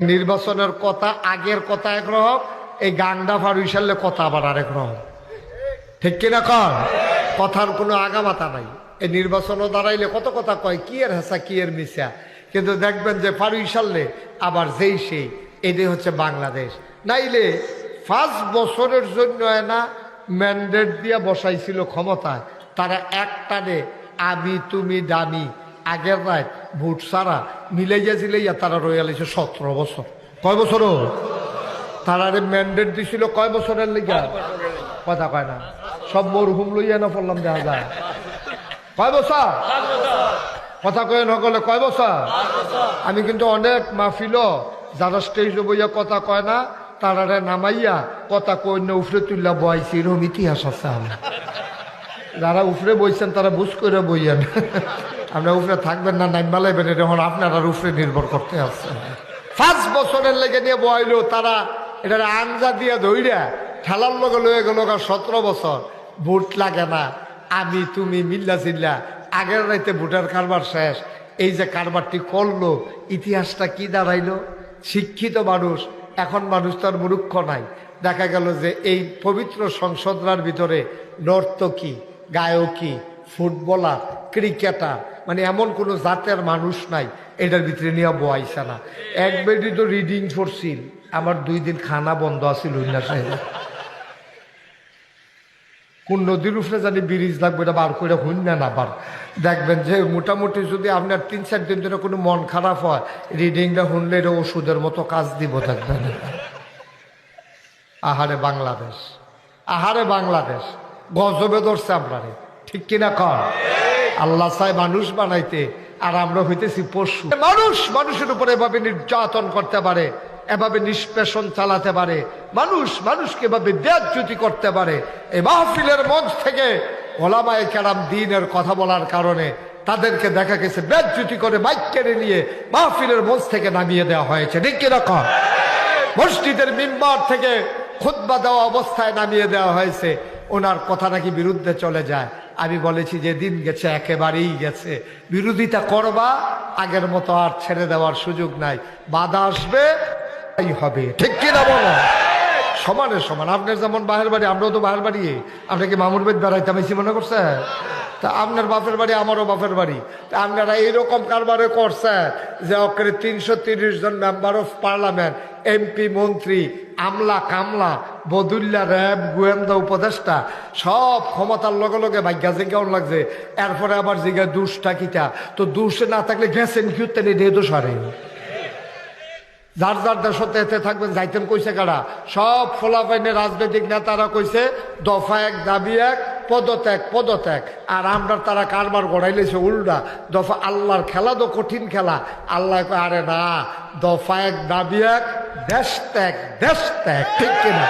নির্বাচনের কথা, আগের কথা একরকম এই গাংডা ফারুইশালে কথা আবার আরেক রকম। ঠিক কিনা কর কথার কোনো আগামাতা নাই। এই নির্বাচনও দাঁড়াইলে কত কথা কয়, কি এর হাসা, কি এর মিশা কিন্তু দেখবেন যে ফারুইশালে আবার যেই সেই, এটাই হচ্ছে বাংলাদেশ। নাইলে পাঁচ বছরের জন্য না, ম্যান্ডেট দিয়ে বসাইছিল ক্ষমতায়, তারা একটানে আমি, তুমি, দামি, আগের রাত ভোট সারা মিলাইয়া জিলাইয়া তারা রয়ালিছে সতেরো বছর। কয় বছর তারা ম্যান্ডেট দিছিল কয় বছরের লিগা? কথা কয় না। সব মরহুম লইয়া না পড়লাম, দেখা যায়। কয় বছর? কথা কয়ে নগলে কয় বছর? আমি কিন্তু অনেক মাহফিল যারা স্টেজে বইয়া কথা কয় না, তারারে নামাইয়া কথা কই না, উফরে তুললা বয়াইছি এরকম ইতিহাস আছে আমরা। যারা উফরে বইছেন, তারা বুঝ করে বইয়েন। আমরা উফরে থাকবেন না, নাইম মালাইবেন এটা এখন আপনারা উফরে নির্ভর করতে আসছেন পাঁচ বছরের লেগে নিয়ে বইলো তারা এটা আঞ্জা দিয়ে ধইরা, ঠেলার লগে লয়ে গেল সতেরো বছর। ভোট লাগে না, আমি, তুমি, মিল্লা চিল্লা আগের রাইতে ভোটার কারবার শেষ। এই যে কারবারটি করল, ইতিহাসটা কি দাঁড়াইলো? শিক্ষিত মানুষ, এখন মানুষ তার মূর্খ নাই। দেখা গেল যে এই পবিত্র সংসদরার ভিতরে নর্তকী, গায়কী, ফুটবলার, ক্রিকেটার মানে এমন কোনো জাতের মানুষ নাই, এটার ভিতরে নিয়ে বয়াইছে না। এক বেডি তো রিডিং করছিল আমার দুই দিন খানা বন্ধ আছিল সাহেব কোন নদীর উপরে জানি ব্রিজ লাগবে এটা বার করে হইন না না বার। দেখবেন যে মোটামুটি যদি আপনার তিন চার দিন ধরে কোনো মন খারাপ হয় রিডিংটা শুনলে এটা ওষুধের মতো কাজ দিব, দেখবেন। আহারে বাংলাদেশ আহারে বাংলাদেশ, গজবে ধরছে আপনারে, ঠিক কিনা কর আল্লাহ চাই মানুষ বানাইতে, আর আমরা হইতেছি পশু। মানুষ মানুষের উপরে এভাবে নির্যাতন করতে পারে, এভাবে নিষ্পেষণ চালাতে পারে, মানুষ মানুষকে এভাবে বেজ্যুতি করতে পারে। এই মাহফিলের মঞ্চ থেকে ওলামায় কেরাম দিনের কথা বলার কারণে তাদেরকে দেখা গেছে বেজ্যুতি করে মাইক কেড়ে নিয়ে মাহফিলের মঞ্চ থেকে নামিয়ে দেওয়া হয়েছে। ঠিক কীরকম মসজিদের মিম্বার থেকে খুদ্া দেওয়া অবস্থায় নামিয়ে দেওয়া হয়েছে। ওনার কথা নাকি বিরুদ্ধে চলে যায়। আমি বলেছি যে দিন গেছে, একেবারেই গেছে। বিরোধিতা করবা, আগের মতো আর ছেড়ে দেওয়ার সুযোগ নাই। বাধা আসবে, তাই হবে। ঠিক কিনা বলো? সমানের সমান। আপনার যেমন বাহের বাড়ি, আমরাও তো বাহের বাড়ি। আমরা কি মামুর বেদ বেড়াইতে বেশি মনে করছে? তা আপনার বাপের বাড়ি, আমারও বাপের বাড়ি। তা আপনারা এইরকম কারবারে করছে যে অকরে তিনশো তিরিশ জন মেম্বার অফ পার্লামেন্ট এমপি, মন্ত্রী, আমলা, কামলা, বদুল্লা, র্যাব, গোয়েন্দা, উপদেষ্টা, সব ক্ষমতার লগে লগে ভাগ্যা কেমন লাগছে। এরপরে আবার জিজ্ঞা দুষটা কিটা তো দুষে না থাকলে গেছেন উত্তেন? এই দোষ হারে যার যার দেশতে এতে থাকবেন, যাইতেন কইছে কারা? সব ফোলাফাইনে রাজনৈতিক নেতারা কইছে, দফা এক, দাবি এক পদত্যাগ পদত্যাগ। আর আমরা তারা কারবার গড়াইলেছে উল্টা। দফা আল্লাহর খেলা তো কঠিন খেলা। আল্লাহ আরে না, দফা এক দাবি এক দেশ ত্যাগ দেশ ত্যাগ, ঠিক কিনা?